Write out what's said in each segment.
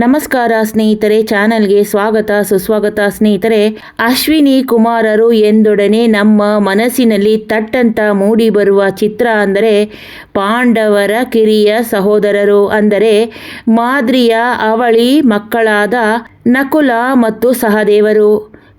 ನಮಸ್ಕಾರ ಸ್ನೇಹಿತರೆ, ಚಾನಲ್ಗೆ ಸ್ವಾಗತ, ಸುಸ್ವಾಗತ ಸ್ನೇಹಿತರೆ. ಅಶ್ವಿನಿ ಕುಮಾರರು ಎಂದೊಡನೆ ನಮ್ಮ ಮನಸ್ಸಿನಲ್ಲಿ ತಟ್ಟಂತ ಮೂಡಿ ಬರುವ ಚಿತ್ರ ಅಂದರೆ ಪಾಂಡವರ ಕಿರಿಯ ಸಹೋದರರು ಅಂದರೆ ಮಾದ್ರಿಯ ಅವಳಿ ಮಕ್ಕಳಾದ ನಕುಲ ಮತ್ತು ಸಹದೇವರು.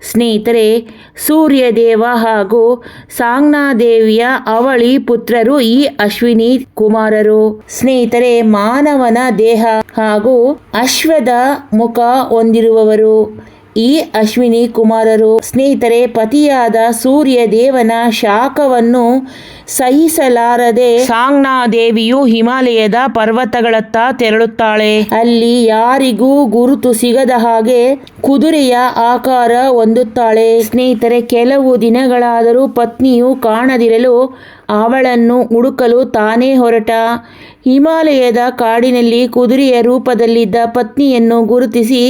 ಸ್ನೇಹಿತರೆ, ಸೂರ್ಯದೇವ ಹಾಗೂ ಸಾಂಗ್ನಾದೇವಿಯ ಅವಳಿ ಪುತ್ರರು ಈ ಅಶ್ವಿನಿ ಕುಮಾರರು. ಸ್ನೇಹಿತರೆ, ಮಾನವನ ದೇಹ ಹಾಗೂ ಅಶ್ವದ ಮುಖ ಹೊಂದಿರುವವರು. ಈ ಅಶ್ವಿನಿ ಕುಮಾರರು ಸ್ನೇಹಿತರೆ, ಪತಿಯಾದ ಸೂರ್ಯ ದೇವನ ಶಾಖವನ್ನು ಸಹಿಸಲಾರದೆ ಸಾಂಗ್ನಾದೇವಿಯು ಹಿಮಾಲಯದ ಪರ್ವತಗಳತ್ತ ತೆರಳುತ್ತಾಳೆ. ಅಲ್ಲಿ ಯಾರಿಗೂ ಗುರುತು ಸಿಗದ ಹಾಗೆ ಕುದುರೆಯ ಆಕಾರ ಹೊಂದುತ್ತಾಳೆ. ಸ್ನೇಹಿತರೆ, ಕೆಲವು ದಿನಗಳಾದರೂ ಪತ್ನಿಯು ಕಾಣದಿರಲು ಅವಳನ್ನು ಹುಡುಕಲು ತಾನೇ ಹೊರಟ. ಹಿಮಾಲಯದ ಕಾಡಿನಲ್ಲಿ ಕುದುರೆಯ ರೂಪದಲ್ಲಿದ್ದ ಪತ್ನಿಯನ್ನು ಗುರುತಿಸಿ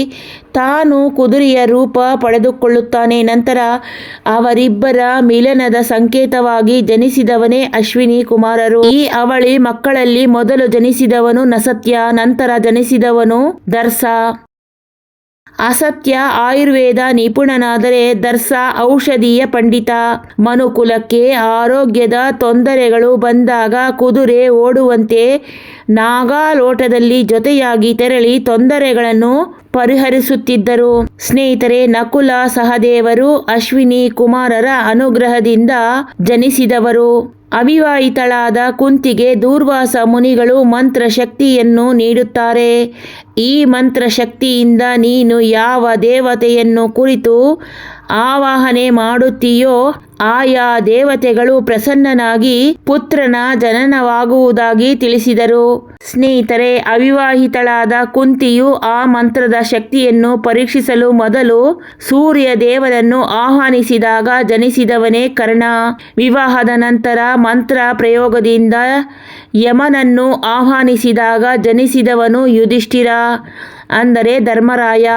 ತಾನು ಕುದುರೆಯ ರೂಪ ಪಡೆದುಕೊಳ್ಳುತ್ತಾನೆ. ನಂತರ ಅವರಿಬ್ಬರ ಮಿಲನದ ಸಂಕೇತವಾಗಿ ಜನಿಸಿದವನೇ ಅಶ್ವಿನಿ ಕುಮಾರರು. ಈ ಅವಳಿ ಮಕ್ಕಳಲ್ಲಿ ಮೊದಲು ಜನಿಸಿದವನು ನಸತ್ಯ, ನಂತರ ಜನಿಸಿದವನು ದರ್ಸ. ಅಸತ್ಯ ಆಯುರ್ವೇದ ನಿಪುಣನಾದರೆ ದರ್ಸ ಔಷಧೀಯ ಪಂಡಿತ. ಮನುಕುಲಕ್ಕೆ ಆರೋಗ್ಯದ ತೊಂದರೆಗಳು ಬಂದಾಗ ಕುದುರೆ ಓಡುವಂತೆ ನಾಗಾಲೋಟದಲ್ಲಿ ಜೊತೆಯಾಗಿ ತೆರಳಿ ತೊಂದರೆಗಳನ್ನು ಪರಿಹರಿಸುತ್ತಿದ್ದರು. ಸ್ನೇಹಿತರೆ, ನಕುಲ ಸಹದೇವರು ಅಶ್ವಿನಿ ಕುಮಾರರ ಅನುಗ್ರಹದಿಂದ ಜನಿಸಿದವರು. ಅವಿವಾಹಿತಳಾದ ಕುಂತಿಗೆ ದೂರ್ವಾಸ ಮುನಿಗಳು ಮಂತ್ರ ಶಕ್ತಿಯನ್ನು ನೀಡುತ್ತಾರೆ. ಈ ಮಂತ್ರ ಶಕ್ತಿಯಿಂದ ನೀನು ಯಾವ ದೇವತೆಯನ್ನು ಕುರಿತು ಆವಾಹನೆ ಮಾಡುತ್ತೀಯೋ? ಆಯಾ ದೇವತೆಗಳು ಪ್ರಸನ್ನನಾಗಿ ಪುತ್ರನ ಜನನವಾಗುವುದಾಗಿ ತಿಳಿಸಿದರು. ಸ್ನೇಹಿತರೆ, ಅವಿವಾಹಿತಳಾದ ಕುಂತಿಯು ಆ ಮಂತ್ರದ ಶಕ್ತಿಯನ್ನು ಪರೀಕ್ಷಿಸಲು ಮೊದಲು ಸೂರ್ಯ ದೇವರನ್ನು ಆಹ್ವಾನಿಸಿದಾಗ ಜನಿಸಿದವನೇ ಕರ್ಣ. ವಿವಾಹದ ನಂತರ ಮಂತ್ರ ಪ್ರಯೋಗದಿಂದ ಯಮನನ್ನು ಆಹ್ವಾನಿಸಿದಾಗ ಜನಿಸಿದವನು ಯುಧಿಷ್ಠಿರ. ಅಂದರೆ ಧರ್ಮರಾಯ.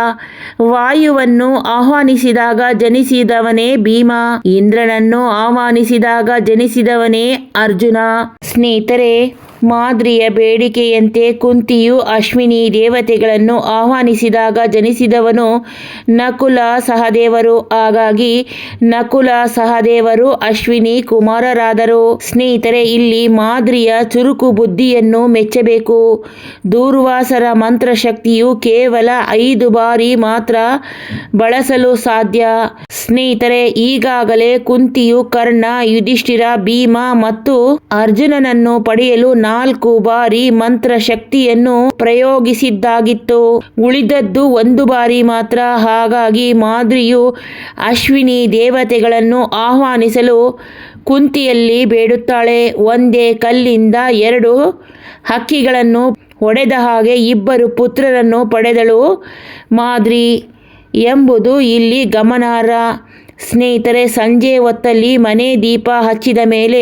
ವಾಯುವನ್ನು ಆಹ್ವಾನಿಸಿದಾಗ ಜನಿಸಿದವನೇ ಭೀಮ. ಇಂದ್ರನನ್ನು ಆಹ್ವಾನಿಸಿದಾಗ ಜನಿಸಿದವನೇ ಅರ್ಜುನ. ಸ್ನೇಹಿತರೆ ಮಾದ್ರಿಯ ಬೇಡಿಕೆಯಂತೆ ಕುಂತಿಯು ಅಶ್ವಿನಿ ದೇವತೆಗಳನ್ನು ಆಹ್ವಾನಿಸಿದಾಗ ಜನಿಸಿದವನು ನಕುಲ ಸಹದೇವರು. ಹಾಗಾಗಿ ನಕುಲ ಸಹದೇವರು ಅಶ್ವಿನಿ ಕುಮಾರರಾದರು. ಸ್ನೇಹಿತರೆ, ಇಲ್ಲಿ ಮಾದ್ರಿಯ ಚುರುಕು ಬುದ್ಧಿಯನ್ನು ಮೆಚ್ಚಬೇಕು. ದೂರ್ವಾಸರ ಮಂತ್ರಶಕ್ತಿಯು ಕೇವಲ ಐದು ಬಾರಿ ಮಾತ್ರ ಬಳಸಲು ಸಾಧ್ಯ. ಸ್ನೇಹಿತರೆ, ಈಗಾಗಲೇ ಕುಂತಿಯು ಕರ್ಣ, ಯುಧಿಷ್ಠಿರ, ಭೀಮ ಮತ್ತು ಅರ್ಜುನನನ್ನು ಪಡೆಯಲು ನಾಲ್ಕು ಬಾರಿ ಮಂತ್ರ ಶಕ್ತಿಯನ್ನು ಪ್ರಯೋಗಿಸಿದ್ದಾಗಿತ್ತು. ಉಳಿದದ್ದು ಒಂದು ಬಾರಿ ಮಾತ್ರ. ಹಾಗಾಗಿ ಮಾದ್ರಿಯು ಅಶ್ವಿನಿ ದೇವತೆಗಳನ್ನು ಆಹ್ವಾನಿಸಲು ಕುಂತಿಯಲ್ಲಿ ಬೇಡುತ್ತಾಳೆ. ಒಂದೇ ಕಲ್ಲಿಂದ ಎರಡು ಹಕ್ಕಿಗಳನ್ನು ಒಡೆದ ಹಾಗೆ ಇಬ್ಬರು ಪುತ್ರರನ್ನು ಪಡೆದಳು ಮಾದ್ರಿ. ಎಂಬುದು ಇಲ್ಲಿ ಗಮನಾರ್ಹ. ಸ್ನೇಹಿತರೆ, ಸಂಜೆ ಹೊತ್ತಲ್ಲಿ ಮನೆ ದೀಪ ಹಚ್ಚಿದ ಮೇಲೆ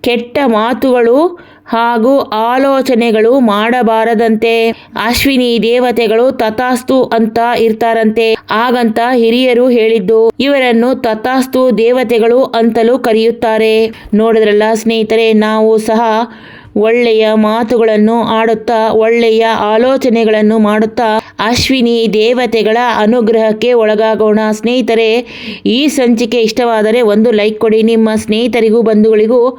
ಕೆಟ್ಟ ಮಾತುಗಳು ಹಾಗೂ ಆಲೋಚನೆಗಳು ಮಾಡಬಾರದಂತೆ. ಅಶ್ವಿನಿ ದೇವತೆಗಳು ತಥಾಸ್ತು ಅಂತ ಇರ್ತಾರಂತೆ. ಹಾಗಂತ ಹಿರಿಯರು ಹೇಳಿದ್ದು, ಇವರನ್ನು ತಥಾಸ್ತು ದೇವತೆಗಳು ಅಂತಲೂ ಕರೆಯುತ್ತಾರೆ. ನೋಡಿದ್ರಲ್ಲ ಸ್ನೇಹಿತರೆ, ನಾವು ಸಹ ಒಳ್ಳೆಯ ಮಾತುಗಳನ್ನು ಆಡುತ್ತಾ, ಒಳ್ಳೆಯ ಆಲೋಚನೆಗಳನ್ನು ಮಾಡುತ್ತಾ, ಅಶ್ವಿನಿ ದೇವತೆಗಳ ಅನುಗ್ರಹಕ್ಕೆ ಒಳಗಾಗೋಣ. ಸ್ನೇಹಿತರೆ, ಈ ಸಂಚಿಕೆ ಇಷ್ಟವಾದರೆ ಒಂದು ಲೈಕ್ ಕೊಡಿ. ನಿಮ್ಮ ಸ್ನೇಹಿತರಿಗೂ, ಬಂಧುಗಳಿಗೂ